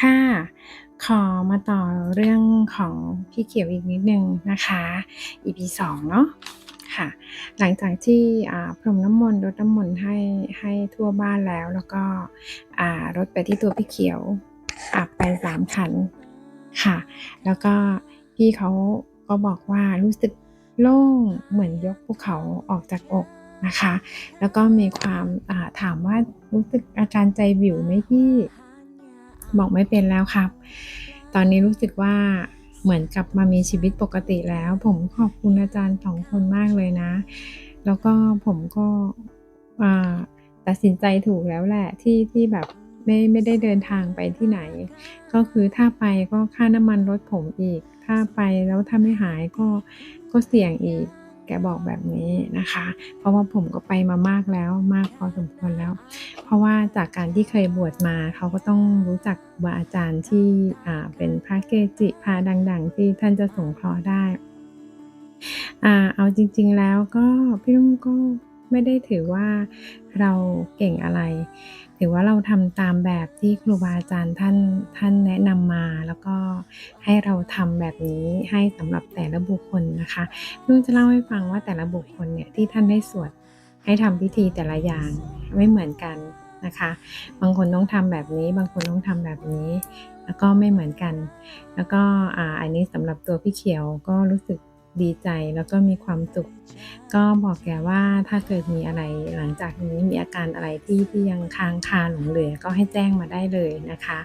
ค่ะ ขอมาต่อเรื่องของพี่เขียวอีกนิดนึงนะคะ EP 2เนาะค่ะ หลังจากที่พรมน้ำมนต์รดน้ำมนต์ให้ให้ทั่วบ้านแล้ว แล้วก็รดไปที่ตัวพี่เขียวอาบไป3ขันค่ะ แล้วก็พี่เขาก็บอกว่ารู้สึกโล่งเหมือนยกภูเขาออกจากอกนะคะ แล้วก็มีความาถามว่า"รู้สึกอาการใจวิวไหมพี่?" บอกไม่เป็นแล้วครับ ตอนนี้รู้สึกว่าเหมือนกลับมามีชีวิตปกติแล้ว ผมขอบคุณอาจารย์2คนมากเลยนะ แล้วก็ผมก็อ่าตัดสินใจถูกแล้วแหละที่ที่แบบไม่ไม่ได้เดินทางไปที่ไหน ก็คือถ้าไปก็ค่าน้ำมันรถผมอีก ถ้าไปแล้วถ้าไม่หายก็ก็เสี่ยงอีก แกบอกแบบนี้นะคะ เพราะว่าผมก็ไปมามากแล้วมากพอสมควรแล้ว เพราะว่าจากการที่เคยบวชมาเขาก็ต้องรู้จักครูบาอาจารย์ที่เป็นพระเกจิพระดัง ๆ ที่ท่านจะสงเคราะห์ได้อ่าเอาจริง ๆแล้วก็พี่นุ่นก็ไม่ได้ถือว่าเราเก่งอะไร ถือว่าเราทำตามแบบที่ครูบาอาจารย์ท่านท่านแนะนำมา แล้วก็ให้เราทำแบบนี้ให้สำหรับแต่ละบุคคลนะคะนุ่นจะเล่าให้ฟังว่าแต่ละบุคคลเนี่ยที่ท่านได้สวดให้ทำพิธีแต่ละอย่างไม่เหมือนกันนะคะ บางคนต้องทำแบบนี้ บางคนต้องทำแบบนี้ แล้วก็ไม่เหมือนกัน แล้วก็อ่าอันนี้สำหรับตัวพี่เขียวก็รู้สึก ดีใจแล้วก็มีความสุข ก็บอกแกว่า"ถ้าเกิดมีอะไรหลังจากนี้มีอาการอะไรที่ที่ยังค้างคาหลงเหลือก็ให้แจ้งมาได้เลยนะคะ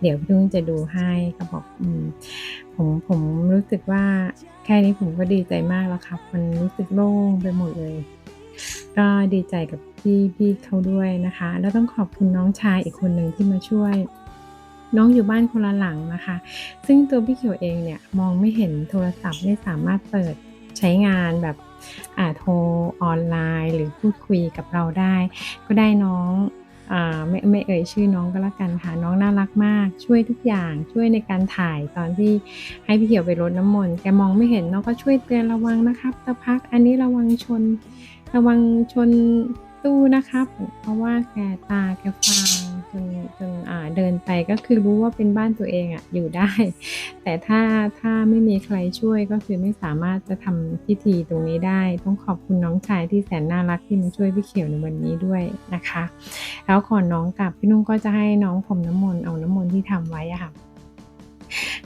เดี๋ยวพี่นุ่นจะดูให้"ก็บอกอืมผมผมรู้สึกว่าแค่นี้ผมก็ดีใจมากแล้วครับ มันรู้สึกโล่งไปหมดเลย ก็ดีใจกับพี่พี่เขาด้วยนะคะ แล้วต้องขอบคุณน้องชายอีกคนหนึ่งที่มาช่วย น้องอยู่บ้านคนละหลังนะคะ ซึ่งตัวพี่เขียวเองเนี่ยมองไม่เห็นโทรศัพท์ไม่สามารถเปิดใช้งานแบบอ่าโทรออนไลน์ หรือพูดคุยกับเราได้ ก็ได้น้องอ่าไม่ไม่เอ่ยชื่อน้องก็แล้วกันค่ะ น้องน่ารักมาก ช่วยทุกอย่างช่วยในการถ่ายตอนที่ให้พี่เขียวไปรดน้ำมนต์แกมองไม่เห็นน้องก็ช่วยเตือน"ระวังนะครับตะพักอันนี้ระวังชน ระวังชน ตู้นะครับ"เพราะว่าแกตาแกฟางจนจนอ่าเดินไปก็คือรู้ว่าเป็นบ้านตัวเองอะอยู่ได้ แต่ถ้าถ้าไม่มีใครช่วยก็คือไม่สามารถจะทำพิธีตรงนี้ได้ ต้องขอบคุณน้องชายที่แสนน่ารักที่มาช่วยพี่เขียวในวันนี้ด้วยนะคะ แล้วก่อนน้องกลับพี่นุ่นก็จะให้น้องพรมน้ำมนต์เอาน้ำมนต์ที่ทำไว้อะค่ะ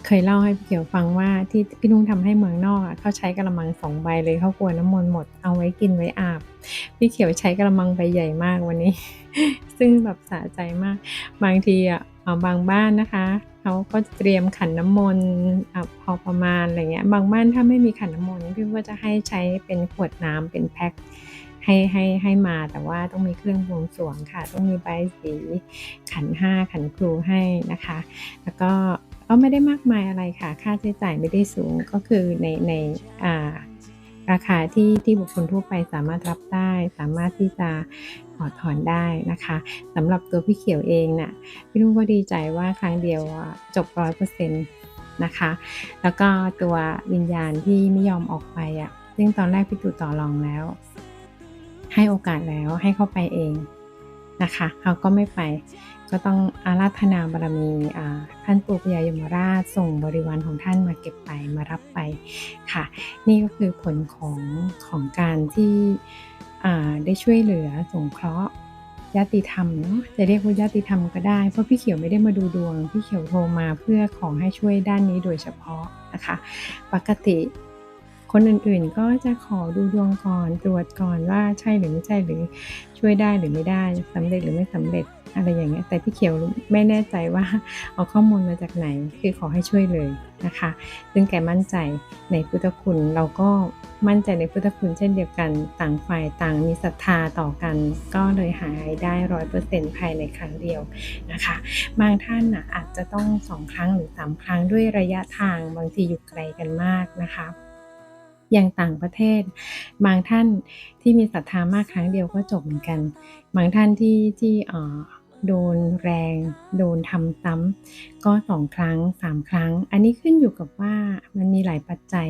เคยเล่าให้พี่เขียวฟังว่าที่พี่นุ่นทำให้เมืองนอกอะเขาใช้กะละมัง2ใบเลยเขากลัวน้ำมนต์หมดเอาไว้กินไว้อาบ พี่เขียวใช้กะละมังใบใหญ่มากวันนี้ ซึ่งแบบสะใจมาก บางทีอะอ่าบางบ้านนะคะเขาก็เตรียมขันน้ำมนต์พอประมาณอะไรเงี้ย บางบ้านถ้าไม่มีขันน้ำมนต์พี่ก็จะให้ใช้เป็นขวดน้ำเป็นแพ็กให้ให้ให้มาแต่ว่าต้องมีเครื่องบวงสรวงค่ะ ต้องมีใบสีขันห้าขันครูให้นะคะ แล้วก็ก็ไม่ได้มากมายอะไรค่ะ ค่าใช้จ่ายไม่ได้สูงก็คือในในอ่า ราคาที่ที่บุคคลทั่วไปสามารถรับได้ สามารถที่จะถอดถอนได้นะคะสำหรับตัวพี่เขียวเองน่ะพี่นุ่นก็ดีใจว่าครั้งเดียวจบร้อะจบ100%นต์นะคะ แล้วก็ตัววิญญาณที่ไม่ยอมออกไปอะซึ่งตอนแรกพี่ตู่ต่อรองแล้ว ให้โอกาสแล้วให้เข้าไปเองนะคะเขาก็ไม่ไป ก็ต้องอาราธนาบารมีท่านปู่พญายมราชส่งบริวารของท่านมาเก็บไปมารับไปค่ะ นี่ก็คือผลของของการที่ได้ช่วยเหลือสงเคราะห์ญาติธรรมเนาะจะเรียกว่าญาติธรรมก็ได้ เพราะพี่เขียวไม่ได้มาดูดวง พี่เขียวโทรมาเพื่อขอให้ช่วยด้านนี้โดยเฉพาะนะคะ ปกติคนอื่นๆก็จะขอดูดวงก่อนตรวจก่อนว่าใช่หรือไม่ใช่หรือช่วยได้หรือไม่ได้สำเร็จหรือไม่สำเร็จ อะไรอย่างเงี้ยแต่พี่เขียวไม่แน่ใจว่าเอาข้อมูลมาจากไหนคือขอให้ช่วยเลยนะคะ ซึ่งแกมั่นใจในพุทธคุณเราก็มั่นใจในพุทธคุณเช่นเดียวกันต่างฝ่ายต่างมีศรัทธาต่อกัน ก็เลยหายได้100%ภายในครั้งเดียวนะคะ บางท่านนะอาจจะต้อง2ครั้งหรือ3ครั้งด้วยระยะทางบางทีอยู่ไกลกันมากนะคะอย่างต่างประเทศ บางท่านที่มีศรัทธามากครั้งเดียวก็จบเหมือนกัน บางท่านที่ที่เอ่อ โดนแรง โดนทำซ้ำก็2ครั้ง3ครั้ง อันนี้ขึ้นอยู่กับว่ามันมีหลายปัจจัย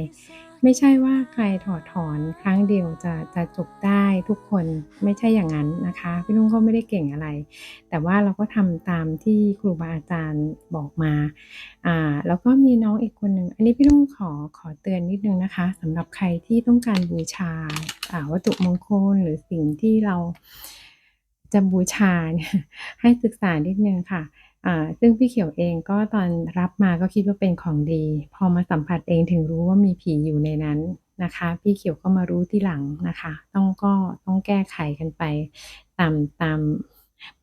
ไม่ใช่ว่าใครถอดถอนครั้งเดียวจะจะจบได้ทุกคนไม่ใช่อย่างนั้นนะคะ พี่นุ่นก็ไม่ได้เก่งอะไร แต่ว่าเราก็ทำตามที่ครูบาอาจารย์บอกมาอ่าแล้วก็มีน้องอีกคนหนึ่งอันนี้พี่นุ่นขอขอเตือนนิดนึงนะคะสำหรับใครที่ต้องการบูชาวัตถุมงคลหรือสิ่งที่เรา จะบูชาเนี่ยให้ศึกษานิดนึงค่ะอ่าซึ่งพี่เขียวเองก็ตอนรับมาก็คิดว่าเป็นของดี พอมาสัมผัสเองถึงรู้ว่ามีผีอยู่ในนั้นนะคะ พี่เขียวก็มารู้ที่หลังนะคะ ต้องก็ต้องแก้ไขกันไป ตามตาม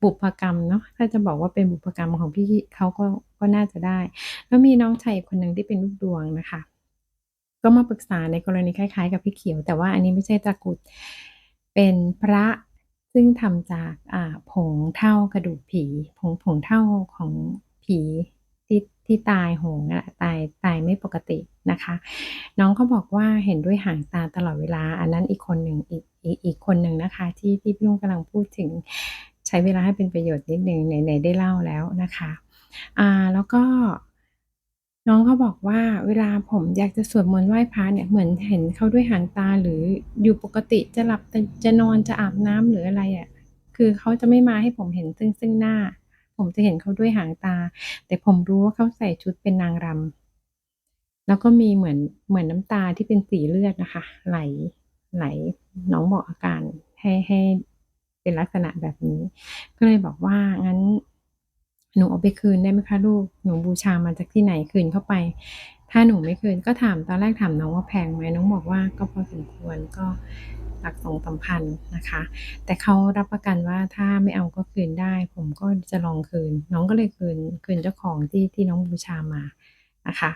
บุพกรรมเนาะถ้าจะบอกว่าเป็นบุพกรรมของพี่เขาก็ก็น่าจะได้ แล้วมีน้องชายคนหนึ่งที่เป็นลูกดวงนะคะ ก็มาปรึกษาในกรณีคล้ายๆ กับพี่เขียว แต่ว่าอันนี้ไม่ใช่ตะกุดเป็นพระ ซึ่งทำจากผงเถ้ากระดูกผี ผงผงเถ้าของผีที่ที่ตายโหงอะตายตายไม่ปกตินะคะ น้องเขาบอกว่าเห็นด้วยหางตาตลอดเวลา อันนั้นอีกคนหนึ่งอีกอีกอีกคนหนึ่งนะคะ ที่ที่พี่นุ่นกำลังพูดถึงใช้เวลาให้เป็นประโยชน์นิดหนึ่งไหนๆได้เล่าแล้วนะคะอ่าแล้วก็ น้องเขาบอกว่าเวลาผมอยากจะสวดมนต์ไหว้พระเนี่ยเหมือนเห็นเขาด้วยหางตาหรืออยู่ปกติจะหลับจะจะนอนจะอาบน้ำหรืออะไรอะคือเขาจะไม่มาให้ผมเห็นซึ่งซึ่งหน้า ผมจะเห็นเขาด้วยหางตา แต่ผมรู้ว่าเขาใส่ชุดเป็นนางรำแล้วก็มีเหมือนเหมือนน้ำตาที่เป็นสีเลือดนะคะ ไหลไหลน้องบอกอาการให้ให้เป็นลักษณะแบบนี้ ก็เลยบอกว่า"งั้น หนูเอาไปคืนได้ไหมคะลูก หนูบูชามาจากที่ไหนคืนเข้าไป"ถ้าหนูไม่คืนก็ถามตอนแรกถามน้องว่าแพงไหมน้องบอกว่าก็พอสมควรก็หลัก2-3พันนะคะ แต่เขารับประกันว่าถ้าไม่เอาก็คืนได้ ผมก็จะลองคืน น้องก็เลยคืนคืนเจ้าของที่ที่น้องบูชามานะคะ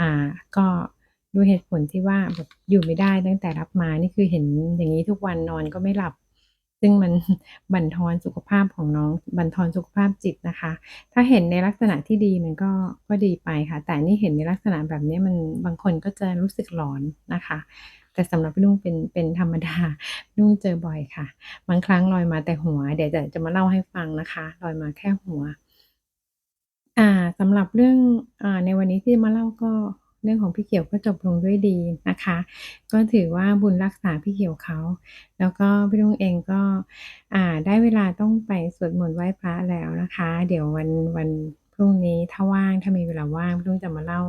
อ่าก็ด้วยเหตุผลที่ว่าแบบอยู่ไม่ได้ตั้งแต่รับมานี่คือเห็นอย่างงี้ทุกวันนอนก็ไม่หลับ ซึ่งมันบั่นทอนสุขภาพของน้องบั่นทอนสุขภาพจิตนะคะ ถ้าเห็นในลักษณะที่ดีมันก็ก็ดีไปค่ะ แต่นี่เห็นในลักษณะแบบนี้มันบางคนก็จะรู้สึกหลอนนะคะ แต่สำหรับพี่นุ่นเป็นเป็นธรรมดานุ่นเจอบ่อยค่ะ บางครั้งลอยมาแต่หัว เดี๋ยวเดี๋ยวจะมาเล่าให้ฟังนะคะลอยมาแค่หัว อ่าสำหรับเรื่องอ่าในวันนี้ที่จะมาเล่าก็ รื่องของพี่เขียวก็จบลงด้วยดีนะคะ ก็ถือว่าบุญรักษาพี่เขียวเขา แล้วก็พี่นุ่นเองก็อ่าได้เวลาต้องไปสวดมนต์ไหว้พระแล้วนะคะ เดี๋ยววันวัน รุ่งนี้ถ้าว่างถ้ามีเวลาว่างพี่นุ่นจะมาเล่า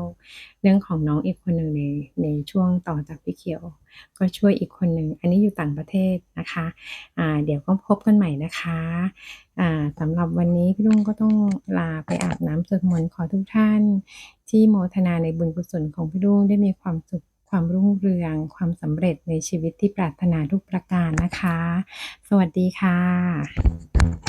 เรื่องของน้องอีกคนหนึ่งในในช่วงต่อจากพี่เขียว ก็ช่วยอีกคนหนึ่งอันนี้อยู่ต่างประเทศนะคะอ่าเดี๋ยวก็พบกันใหม่นะคะอ่าสำหรับวันนี้พี่นุ่นก็ต้องลาไปอาบน้ำสวดมนต์ขอทุกท่าน ที่โมทนาในบุญกุศลของพี่นุ่นได้มีความสุขความรุ่งเรือง ความสำเร็จในชีวิตที่ปรารถนาทุกประการนะคะ สวัสดีค่ะ